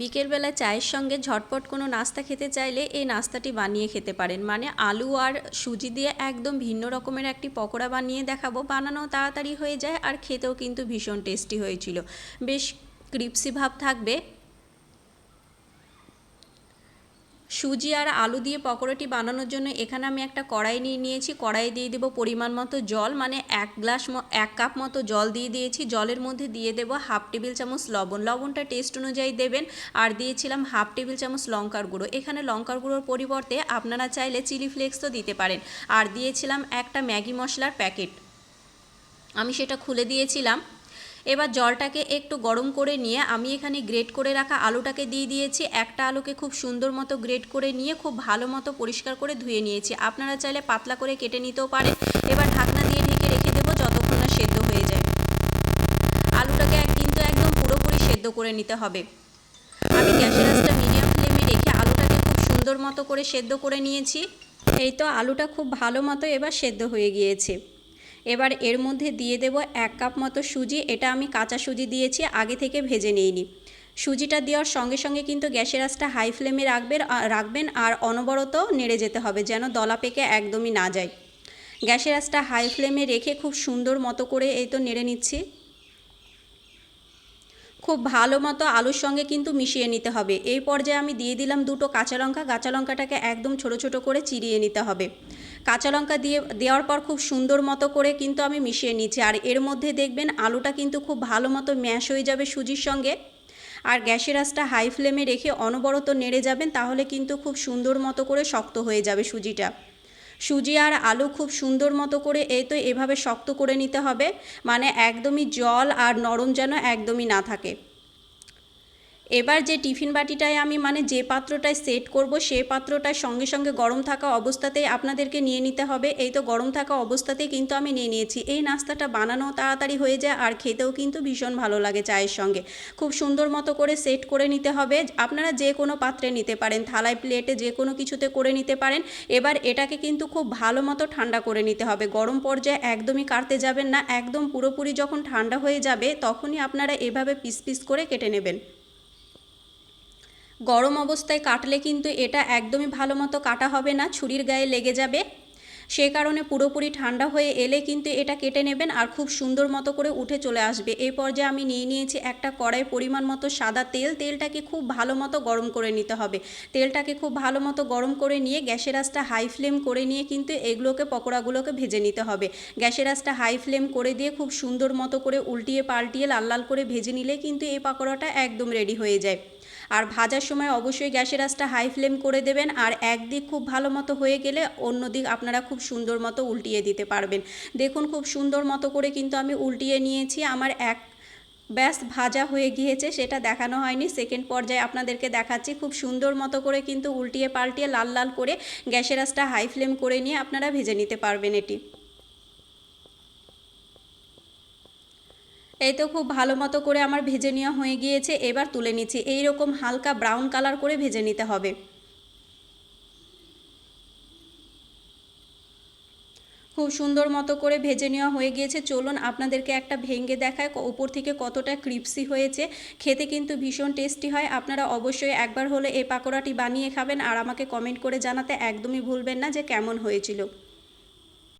বিকেলবেলা চায়ের সঙ্গে ঝটপট কোনো নাস্তা খেতে চাইলে এই নাস্তাটি বানিয়ে খেতে পারেন। মানে আলু আর সুজি দিয়ে একদম ভিন্ন রকমের একটি পকোড়া বানিয়ে দেখাবো। বানানো তাড়াতাড়ি হয়ে যায় আর খেতেও কিন্তু ভীষণ টেস্টি হয়েছিল। বেশ ক্রিপসি ভাব থাকবে। সুজি আর আলু দিয়ে পকোড়াটি বানানোর জন্য এখানে আমি একটা কড়াই নিয়ে নিয়েছি। কড়াই দিয়ে দেবো পরিমাণ মতো জল মানে এক গ্লাস এক কাপ মতো জল দিয়ে দিয়েছি। জলের মধ্যে দিয়ে দেবো হাফ টেবিল চামচ লবণ। লবণটা টেস্ট অনুযায়ী দেবেন। আর দিয়েছিলাম হাফ টেবিল চামচ লঙ্কার গুঁড়ো। এখানে লঙ্কার গুঁড়োর পরিবর্তে আপনারা চাইলে চিলি ফ্লেক্সও দিতে পারেন। আর দিয়েছিলাম একটা ম্যাগি মশলার প্যাকেট। আমি সেটা খুলে দিয়েছিলাম। এবার জলটাকে একটু গরম করে নিয়ে আমি এখানে গ্রেট করে রাখা আলুটাকে দিয়ে দিয়েছি। একটা আলুকে খুব সুন্দর মতো গ্রেট করে নিয়ে খুব ভালো মতো পরিষ্কার করে ধুয়ে নিয়েছি। আপনারা চাইলে পাতলা করে কেটে নিতেও পারেন। এবার ঢাকনা দিয়ে ঢেকে রেখে দেবো যতক্ষণ না সেদ্ধ হয়ে যায়। আলুটাকে কিন্তু একদম পুরোপুরি সেদ্ধ করে নিতে হবে। আমি গ্যাসের আঁচটা মিডিয়াম ফ্লেমে রেখে আলুটাকে খুব সুন্দর মতো করে সেদ্ধ করে নিয়েছি। এই তো আলুটা খুব ভালো মতো এবার সেদ্ধ হয়ে গিয়েছে। এবার এর মধ্যে দিয়ে দেব এক কাপ মতো সুজি, এটা আমি কাঁচা সুজি দিয়েছি, আগে থেকে ভেজে নিইনি। সুজিটা দেওয়ার সঙ্গে সঙ্গে কিন্তু গ্যাসের আঁচটা হাই ফ্লেমে রাখবেন রাখবেন আর অনবরত নেড়ে যেতে হবে যেন দলা পেকে একদমই না যায়। গ্যাসের আঁচটা হাই ফ্লেমে রেখে খুব সুন্দর মতো করে এই তো নেড়ে নিচ্ছি। খুব ভালো মতো আলুর সঙ্গে কিন্তু মিশিয়ে নিতে হবে। এই পর্যায়ে আমি দিয়ে দিলাম দুটো কাঁচা লঙ্কা। কাঁচা লঙ্কাটাকে একদম ছোট ছোট করে চিরিয়ে নিতে হবে। কাঁচা লঙ্কা দিয়ে, দেওয়ার পর খুব সুন্দর মতো করে কিন্তু আমি মিশিয়ে নিচ্ছি। আর এর মধ্যে দেখবেন আলুটা কিন্তু খুব ভালো মতো ম্যাশ হয়ে যাবে সুজির সঙ্গে। আর গ্যাসের আঁচটা হাই ফ্লেমে রেখে অনবরত নেড়ে যাবেন, তাহলে কিন্তু খুব সুন্দর মতো করে শক্ত হয়ে যাবে সুজিটা। সুজি আর আলু খুব সুন্দর মতো করে এই তো এভাবে শক্ত করে নিতে হবে। মানে একদমই জল আর নরম যেন একদমই না থাকে। এবার যে টিফিন বাটিটায় আমি মানে যে পাত্রটায় সেট করব, সে পাত্রটায় সঙ্গে সঙ্গে গরম থাকা অবস্থাতেই আপনাদেরকে নিয়ে নিতে হবে। এই তো গরম থাকা অবস্থাতেই কিন্তু আমি নিয়ে নিয়েছি। এই নাস্তাটা বানানো তাড়াতাড়ি হয়ে যায় আর খেতেও কিন্তু ভীষণ ভালো লাগে চায়ের সঙ্গে। খুব সুন্দর মতো করে সেট করে নিতে হবে। আপনারা যে কোনো পাত্রে নিতে পারেন, থালায় প্লেটে যে কোনো কিছুতে করে নিতে পারেন। এবার এটাকে কিন্তু খুব ভালো মতো ঠান্ডা করে নিতে হবে। গরম পর্যায়ে একদমই কাটতে যাবেন না, একদম পুরোপুরি যখন ঠান্ডা হয়ে যাবে, তখনই আপনারা এভাবে পিস পিস করে কেটে নেবেন। গরম অবস্থায় কাটলে কিন্তু এটা একদমই ভালো মতো কাটা হবে না, ছুরির গায়ে লেগে যাবে। সে কারণে পুরোপুরি ঠান্ডা হয়ে এলে কিন্তু এটা কেটে নেবেন আর খুব সুন্দর মতো করে উঠে চলে আসবে। এই পর্যায়ে আমি নিয়ে নিয়েছি একটা কড়াই পরিমাণ মতো সাদা তেল। তেলটাকে খুব ভালো মতো গরম করে নিতে হবে। তেলটাকে খুব ভালো মতো গরম করে নিয়ে গ্যাসের আঁচটা হাই ফ্লেম করে নিয়ে কিন্তু এগুলোকে, পকোড়াগুলোকে ভেজে নিতে হবে। গ্যাসের আঁচটা হাই ফ্লেম করে দিয়ে খুব সুন্দর মতো করে উল্টিয়ে পাল্টিয়ে লাল লাল করে ভেজে নিলে কিন্তু এই পকোড়াটা একদম রেডি হয়ে যায়। আর ভাজার সময় অবশ্যই গ্যাসের আঁচটা হাই ফ্লেম করে দেবেন আর একদিক খুব ভালো মতো হয়ে গেলে অন্য দিক আপনারা খুব সুন্দর মতো উল্টিয়ে দিতে পারবেন। দেখুন খুব সুন্দর মতো করে কিন্তু আমি উল্টিয়ে নিয়েছি। আমার এক ব্যাস ভাজা হয়ে গিয়েছে, সেটা দেখানো হয়নি। সেকেন্ড পর্যায়ে আপনাদেরকে দেখাচ্ছি, খুব সুন্দর মতো করে কিন্তু উল্টিয়ে পাল্টিয়ে লাল লাল করে গ্যাসের আঁচটা হাই ফ্লেম করে নিয়ে আপনারা ভেজে নিতে পারবেন এটি। এই তো খুব ভালো মতো করে আমার ভেজে নেওয়া হয়ে গিয়েছে, এবার তুলে নিচ্ছি। এই রকম হালকা ব্রাউন কালার করে ভেজে নিতে হবে। খুব সুন্দর মতো করে ভেজে নেওয়া হয়ে গিয়েছে। চলুন আপনাদেরকে একটা ভেঙে দেখায় উপর থেকে কতটা ক্রিপসি হয়েছে। খেতে কিন্তু ভীষণ টেস্টি হয়। আপনারা অবশ্যই একবার হলে এই পাকোড়াটি বানিয়ে খাবেন, আর আমাকে কমেন্ট করে জানাতে একদমই ভুলবেন না যে কেমন হয়েছিল।